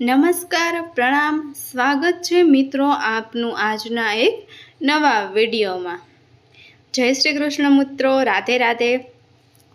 નમસ્કાર, પ્રણામ. સ્વાગત છે મિત્રો આપનું આજના એક નવા વિડીયોમાં. જય શ્રી કૃષ્ણ મિત્રો, રાધે રાધે.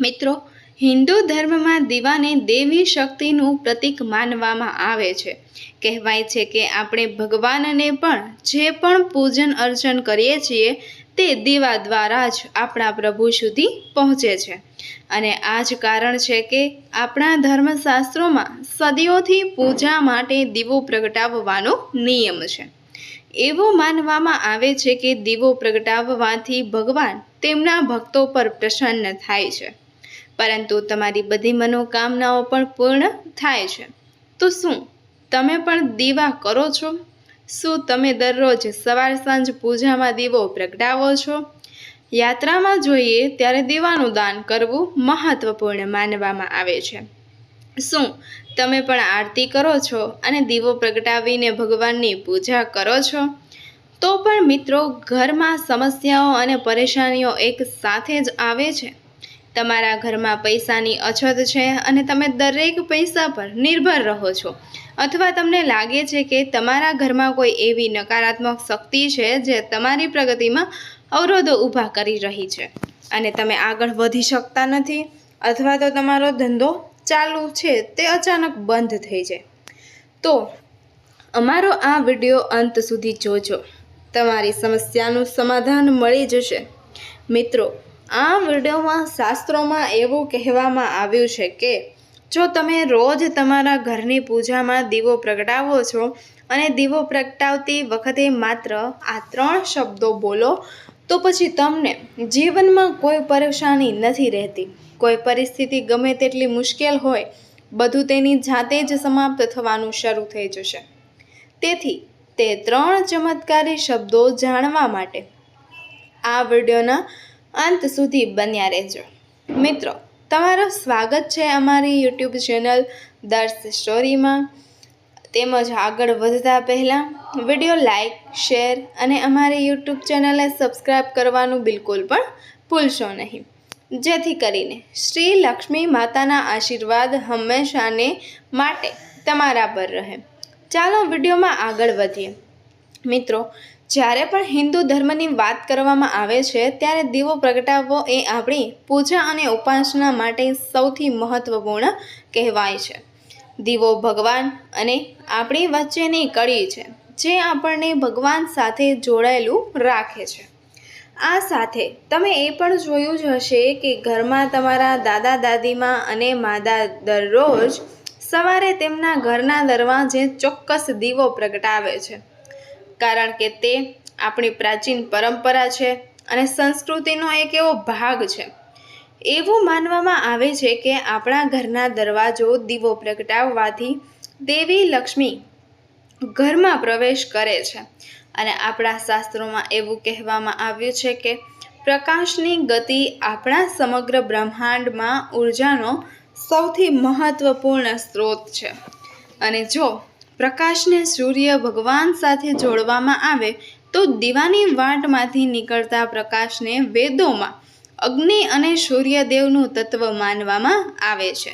મિત્રો, હિન્દુ ધર્મમાં દીવાને દેવી શક્તિનું પ્રતીક માનવામાં આવે છે. કહેવાય છે કે આપણે ભગવાનને પણ જે પણ પૂજન અર્ચન કરીએ છીએ તે દીવા દ્વારા જ આપણા પ્રભુ સુધી પહોંચે છે. અને આ જ કારણ છે કે આપણા ધર્મશાસ્ત્રોમાં સદીઓથી પૂજા માટે દીવો પ્રગટાવવાનો નિયમ છે. એવું માનવામાં આવે છે કે દીવો પ્રગટાવવાથી ભગવાન તેમના ભક્તો પર પ્રસન્ન થાય છે. પરંતુ તમારી બધી મનોકામનાઓ પણ પૂર્ણ થાય છે. તો શું તમે પણ દીવા કરો છો? શું તમે દરરોજ સવાર સાંજ પૂજામાં દીવો પ્રગટાવો છો? યાત્રામાં જોઈએ ત્યારે દીવાનું દાન કરવું મહત્વપૂર્ણ માનવામાં આવે છે. શું તમે પણ આરતી કરો છો અને દીવો પ્રગટાવીને ભગવાનની પૂજા કરો છો? તો પણ મિત્રો ઘરમાં સમસ્યાઓ અને પરેશાનીઓ એક સાથે જ આવે છે. તમારા ઘરમાં પૈસાની અછત છે અને તમે દરેક પૈસા પર નિર્ભર રહો છો. અથવા તમને લાગે છે કે તમારા ઘરમાં કોઈ એવી નકારાત્મક શક્તિ છે જે તમારી પ્રગતિમાં અવરોધો ઊભા કરી રહી છે અને તમે આગળ વધી શકતા નથી અથવા તો તમારો ધંધો ચાલુ છે તે અચાનક બંધ થઈ જાય. તો અમારો આ વીડિયો અંત સુધી જોજો. તમારી સમસ્યાનું સમાધાન મળી જશે. મિત્રો આ વિડીયોમાં શાસ્ત્રોમાં એવું કહેવામાં આવ્યું છે કે, જો તમે રોજ તમારા ઘરની પૂજામાં દીવો પ્રગટાવો છો અને દીવો પ્રગટાવતી વખતે માત્ર આ ત્રણ શબ્દો બોલો, તો પછી તમને જીવનમાં કોઈ પરેશાની નથી રહેતી. કોઈ પરિસ્થિતિ ગમે તેટલી મુશ્કેલ હોય, બધું તેની જાતે જ સમાપ્ત થવાનું શરૂ થઈ જશે. તેથી, તે ત્રણ ચમત્કારી શબ્દો જાણવા માટે આ વિડીયોના અંત સુધી બન્યા રહેજો. મિત્રો, તમારું સ્વાગત છે અમારી યુટ્યુબ ચેનલ દર્શ સ્ટોરીમાં. તેમજ આગળ વધતા પહેલાં વીડિયો લાઇક શેર અને અમારી યુટ્યુબ ચેનલને સબસ્ક્રાઈબ કરવાનું બિલકુલ પણ ભૂલશો નહીં. જેથી કરીને શ્રી લક્ષ્મી માતાના આશીર્વાદ હંમેશાને માટે તમારા પર રહે. ચાલો વિડીયોમાં આગળ વધીએ. મિત્રો જ્યારે પણ હિન્દુ ધર્મની વાત કરવામાં આવે છે, ત્યારે દીવો પ્રગટાવવો એ આપણી પૂજા અને ઉપાસના માટે સૌથી મહત્વપૂર્ણ કહેવાય છે. દીવો ભગવાન અને આપણી વચ્ચેની કડી છે, જે આપણને ભગવાન સાથે જોડાયેલું રાખે છે. આ સાથે તમે એ પણ જોયું જ હશે કે ઘરમાં તમારા દાદા દાદીમાં અને માદા દરરોજ સવારે તેમના ઘરના દરવાજે ચોક્કસ દીવો પ્રગટાવે છે. કારણ કે તે આપણી પ્રાચીન પરંપરા છે અને સંસ્કૃતિનો એક એવો ભાગ છે. એવું માનવામાં આવે છે કે આપણા ઘરના દરવાજો દીવો પ્રગટાવવાથી દેવી લક્ષ્મી ઘરમાં પ્રવેશ કરે છે અને આપણા શાસ્ત્રોમાં એવું કહેવામાં આવ્યું છે કે પ્રકાશની ગતિ આપણા સમગ્ર બ્રહ્માંડમાં ઉર્જાનો સૌથી મહત્વપૂર્ણ સ્ત્રોત છે. અને જો પ્રકાશને સૂર્ય ભગવાન સાથે જોડવામાં આવે તો દીવાની વાટમાંથી નીકળતા પ્રકાશને વેદોમાં અગ્નિ અને સૂર્યદેવનું તત્વ માનવામાં આવે છે.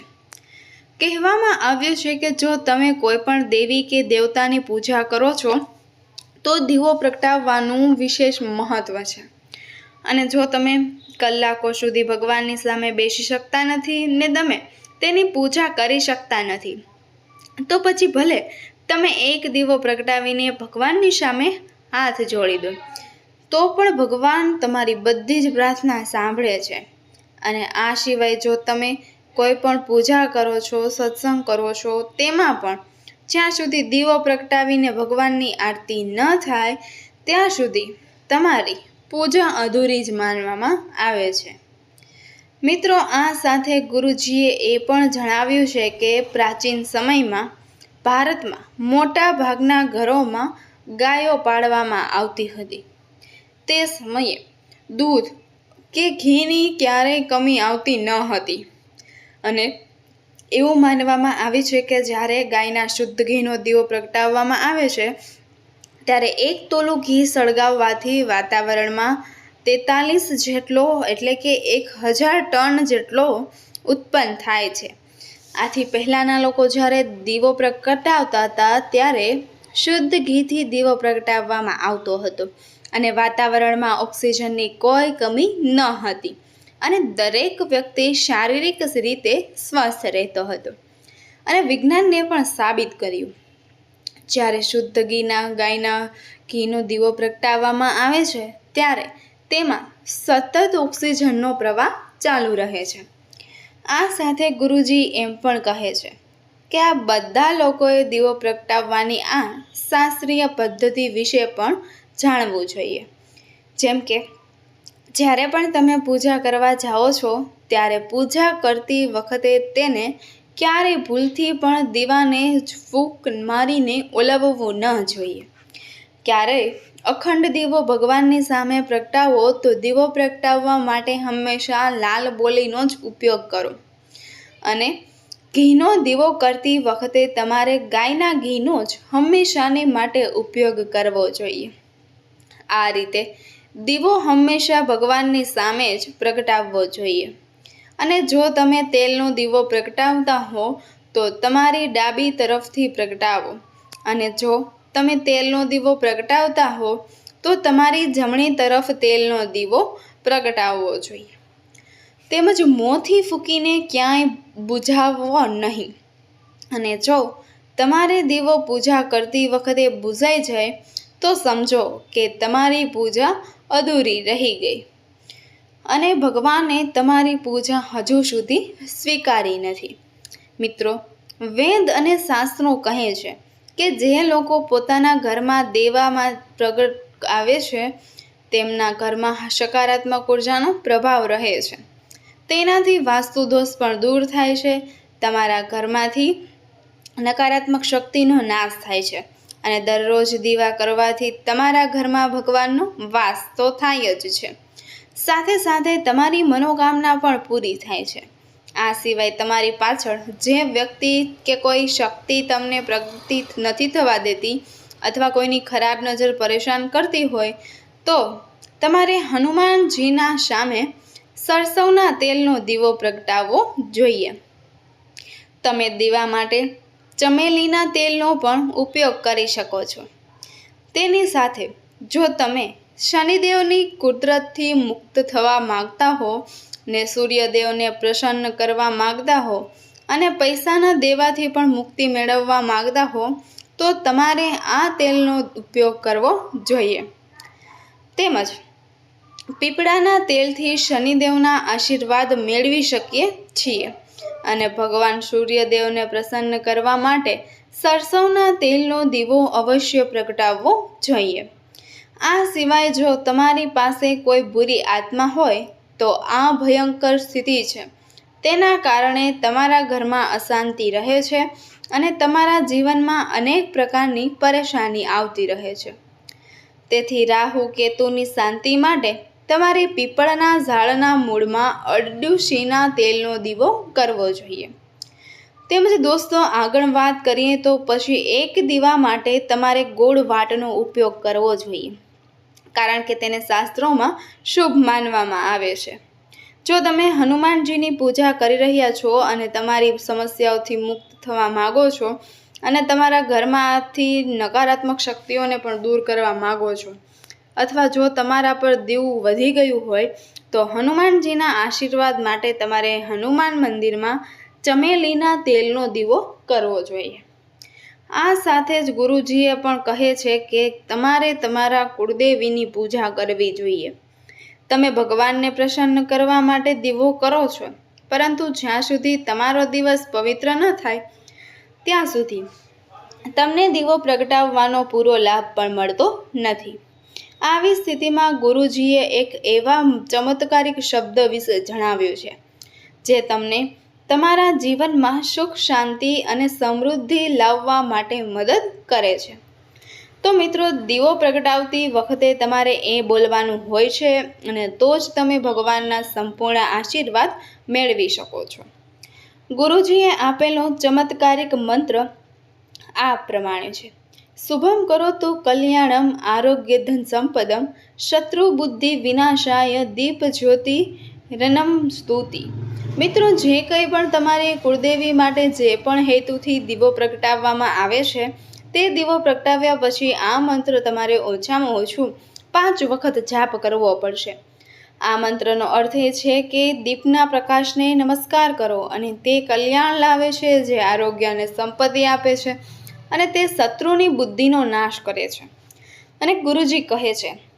કહેવામાં આવ્યું છે કે જો તમે કોઈ પણ દેવી કે દેવતાની પૂજા કરો છો, તો દીવો પ્રગટાવવાનું વિશેષ મહત્ત્વ છે. અને જો તમે કલાકો સુધી ભગવાનની સામે બેસી શકતા નથી ને તમે તેની પૂજા કરી શકતા નથી, તો પછી ભલે તમે એક દીવો પ્રગટાવીને ભગવાનની સામે હાથ જોડી દો. તો પણ ભગવાન તમારી બધી જ પ્રાર્થના સાંભળે છે. અને આ સિવાય જો તમે કોઈ પણ પૂજા કરો છો, સત્સંગ કરો છો, તેમાં પણ જ્યાં સુધી દીવો પ્રગટાવીને ભગવાનની આરતી ન થાય, ત્યાં સુધી તમારી પૂજા અધૂરી જ માનવામાં આવે છે. મિત્રો, આ સાથે ગુરુજીએ એ પણ જણાવ્યું છે કે પ્રાચીન સમયમાં ભારતમાં મોટા ભાગના ઘરોમાં ગાયો પાળવામાં આવતી હતી. તે સમયે દૂધ કે ઘીની ક્યારેય કમી આવતી ન હતી. અને એવું માનવામાં આવે છે કે જ્યારે ગાયના શુદ્ધ ઘીનો દીવો પ્રગટાવવામાં આવે છે, ત્યારે એક તોલું ઘી સળગાવવાથી વાતાવરણમાં તેતાલીસ જેટલો એટલે કે એક હજાર ટન જેટલો ઉત્પન્ન થાય છે. આથી પહેલાંના લોકો જ્યારે દીવો પ્રગટાવતા હતા ત્યારે શુદ્ધ ઘીથી દીવો પ્રગટાવવામાં આવતો હતો અને વાતાવરણમાં ઓક્સિજનની કોઈ કમી ન હતી અને દરેક વ્યક્તિ શારીરિક રીતે સ્વસ્થ રહેતો હતો. અને વિજ્ઞાનને પણ સાબિત કર્યું. જ્યારે શુદ્ધ ઘીના ગાયના ઘીનો દીવો પ્રગટાવવામાં આવે છે, ત્યારે તેમાં સતત ઓક્સિજનનો પ્રવાહ ચાલુ રહે છે. આ સાથે ગુરુજી એમ પણ કહે છે કે આ બધા લોકોએ દીવો પ્રગટાવવાની આ શાસ્ત્રીય પદ્ધતિ વિશે પણ જાણવું જોઈએ. જેમ કે, જ્યારે પણ તમે પૂજા કરવા જાઓ છો, ત્યારે પૂજા કરતી વખતે તેને ક્યારેય ભૂલથી પણ દીવાને ફૂંક મારીને ઓલવવું ન જોઈએ. ક્યારેય અખંડ દીવો ભગવાનની સામે પ્રગટાવો, તો દીવો પ્રગટાવવા માટે હંમેશા લાલ બોલીનો જ ઉપયોગ કરો. અને ઘીનો દીવો કરતી વખતે તમારે ગાયના ઘીનો જ હંમેશાને માટે ઉપયોગ કરવો જોઈએ. આ રીતે દીવો હંમેશા ભગવાનની સામે જ પ્રગટાવવો જોઈએ. અને જો તમે તેલનો દીવો પ્રગટાવતા હો, તો તમારી ડાબી તરફથી પ્રગટાવો. અને જો તમે તેલનો દીવો પ્રગટાવતા હો, તો તમારી જમણી તરફ તેલનો દીવો પ્રગટાવવો જોઈએ. તેમજ મોંથી ફૂંકીને ક્યાંય બુઝાવવો નહીં. અને જો તમારે દીવો પૂજા કરતી વખતે બુઝાઈ જાય, તો સમજો કે તમારી પૂજા અધૂરી રહી ગઈ. અને ભગવાને તમારી પૂજા હજુ સુધી સ્વીકારી નથી. મિત્રો, વેદ અને શાસ્ત્રો કહે છે કે જે લોકો પોતાના ઘરમાં દેવામાં પ્રગટ આવે છે, તેમના ઘરમાં સકારાત્મક ઉર્જાનો પ્રભાવ રહે છે. તેનાથી વાસ્તુદોષ પણ દૂર થાય છે, તમારા ઘરમાંથી નકારાત્મક શક્તિનો નાશ થાય છે અને દરરોજ દીવા કરવાથી તમારા ઘરમાં ભગવાનનો વાસ તો થાય જ છે. સાથે સાથે તમારી મનોકામના પણ પૂરી થાય છે. આ સિવાય તમારી પાછળ જે વ્યક્તિ કે કોઈ શક્તિ તમને પ્રગતિ નથી થવા દેતી અથવા કોઈની ખરાબ નજર પરેશાન કરતી હોય, તો તમારે હનુમાનજીના સામે સરસવના તેલનો દીવો પ્રગટાવવો જોઈએ. તમે દીવા માટે ચમેલીના તેલનો પણ ઉપયોગ કરી શકો છો. તેની સાથે જો તમે શનિદેવની કુદરતથી મુક્ત થવા માગતા હો ને સૂર્યદેવને પ્રસન્ન કરવા માગતા હો અને પૈસાના દેવાથી પણ મુક્તિ મેળવવા માગતા હો, તો તમારે આ તેલનો ઉપયોગ કરવો જોઈએ. તેમજ પીપળાના તેલથી શનિદેવના આશીર્વાદ મેળવી શકીએ છીએ અને ભગવાન સૂર્યદેવને પ્રસન્ન કરવા માટે સરસવના તેલનો દીવો અવશ્ય પ્રગટાવવો જોઈએ. આ સિવાય જો તમારી પાસે કોઈ બુરી આત્મા હોય તો આ ભયંકર સ્થિતિ છે. તેના કારણે તમારા ઘરમાં અશાંતિ રહે છે અને તમારા જીવનમાં અનેક પ્રકારની પરેશાની આવતી રહે છે. તેથી રાહુ કેતુની શાંતિ માટે તમારે પીપળના ઝાડના મૂળમાં અરડ્યુશીના તેલનો દીવો કરવો જોઈએ. તેમજ દોસ્તો, આગળ વાત કરીએ તો પછી એક દીવા માટે તમારે ગોળ વાટનો ઉપયોગ કરવો જોઈએ. કારણ કે તેને શાસ્ત્રોમાં શુભ માનવામાં આવે છે. જો તમે હનુમાનજીની પૂજા કરી રહ્યા છો અને તમારી સમસ્યાઓથી મુક્ત થવા માગો છો અને તમારા ઘરમાંથી નકારાત્મક શક્તિઓને પણ દૂર કરવા માગો છો અથવા જો તમારા પર દીવું વધી ગયું હોય, તો હનુમાનજીના આશીર્વાદ માટે તમારે હનુમાન મંદિરમાં ચમેલીના તેલનો દીવો કરવો જોઈએ. આ સાથે જ ગુરુજીએ પણ કહે છે કે તમારે તમારા કુળદેવીની પૂજા કરવી જોઈએ. તમે ભગવાનને પ્રસન્ન કરવા માટે દીવો કરો છો, પરંતુ જ્યાં સુધી તમારો દિવસ પવિત્ર ન થાય, ત્યાં સુધી તમને દીવો પ્રગટાવવાનો પૂરો લાભ પણ મળતો નથી. આવી સ્થિતિમાં ગુરુજીએ એક એવા ચમત્કારિક શબ્દ વિશે જણાવ્યું છે, જે તમને તમારા જીવનમાં સુખ, શાંતિ અને સમૃદ્ધિ લાવવા માટે મદદ કરે છે. તો મિત્રો, દીવો પ્રગટાવતી વખતે તમારે એ બોલવાનું હોય છે અને તો જ તમે ભગવાનના સંપૂર્ણ આશીર્વાદ મેળવી શકો છો. ગુરુજીએ આપેલો ચમત્કારિક મંત્ર આ પ્રમાણે છે. શુભમ કરો તો કલ્યાણમ, આરોગ્ય ધન સંપદમ, શત્રુ બુદ્ધિ વિનાશાય, દીપ જ્યોતિ રનમ સ્તુતિ. મિત્રો, જે કંઈ પણ તમારી કુળદેવી માટે જે પણ હેતુથી દીવો પ્રગટાવવામાં આવે છે, તે દીવો પ્રગટાવ્યા પછી આ મંત્ર તમારે ઓછામાં ઓછું પાંચ વખત જાપ કરવો પડશે. આ મંત્રનો અર્થ એ છે કે દીપના પ્રકાશને નમસ્કાર કરો અને તે કલ્યાણ લાવે છે, જે આરોગ્ય અને સંપત્તિ આપે છે અને તે શત્રુની બુદ્ધિનો નાશ કરે છે. અને ગુરુજી કહે છે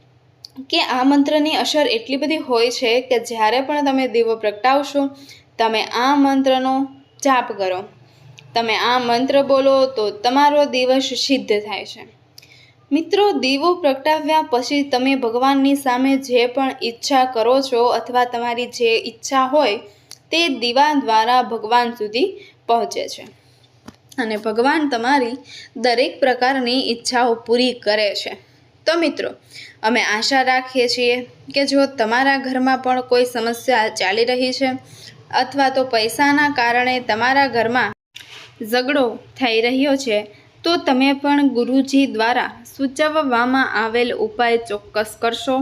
કે આ મંત્રની અસર એટલી બધી હોય છે કે જ્યારે પણ તમે દીવો પ્રગટાવશો, તમે આ મંત્રનો જાપ કરો. તમે આ મંત્ર બોલો તો તમારો દિવસ સિદ્ધ થાય છે. મિત્રો, દીવો પ્રગટાવ્યા પછી તમે ભગવાનની સામે જે પણ ઈચ્છા કરો છો અથવા તમારી જે ઈચ્છા હોય તે દીવા દ્વારા ભગવાન સુધી પહોંચે છે. અને ભગવાન તમારી દરેક પ્રકારની ઈચ્છાઓ પૂરી કરે છે. તો મિત્રો, અમે આશા રાખીએ છીએ કે જો તમારા ઘરમાં પણ કોઈ સમસ્યા ચાલી રહી છે અથવા તો પૈસાના કારણે તમારા ઘરમાં ઝઘડો થઈ રહ્યો છે, તો તમે પણ ગુરુજી દ્વારા સૂચવવામાં આવેલ ઉપાય ચોક્કસ કરશો.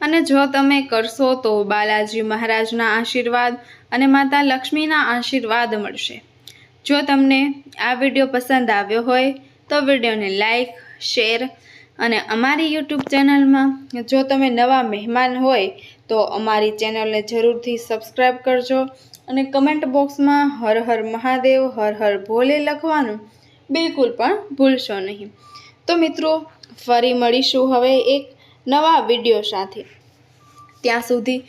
અને જો તમે કરશો તો બાલાજી મહારાજના આશીર્વાદ અને માતા લક્ષ્મીના આશીર્વાદ મળશે. જો તમને આ વીડિયો પસંદ આવ્યો હોય તો વિડીયોને લાઈક, શેર અને અમારી યુટ્યુબ ચેનલમાં જો તમે નવા મહેમાન હોય તો અમારી ચેનલને જરૂરથી સબસ્ક્રાઈબ કરજો અને કમેન્ટ બોક્સમાં હર હર મહાદેવ, હર હર ભોલે લખવાનું બિલકુલ પણ ભૂલશો નહીં. તો મિત્રો, ફરી મળીશું હવે એક નવા વીડિયો સાથે. ત્યાં સુધી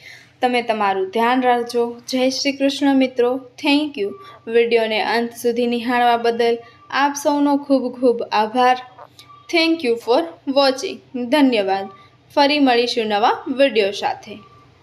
તમે તમારું ધ્યાન રાખજો. જય શ્રી કૃષ્ણ મિત્રો. થેન્ક યુ વિડીયોને અંત સુધી નિહાળવા બદલ આપ સૌનો ખૂબ ખૂબ આભાર. Thank you for watching. ધન્યવાદ. ફરી મળીશું નવા વીડિયો સાથે.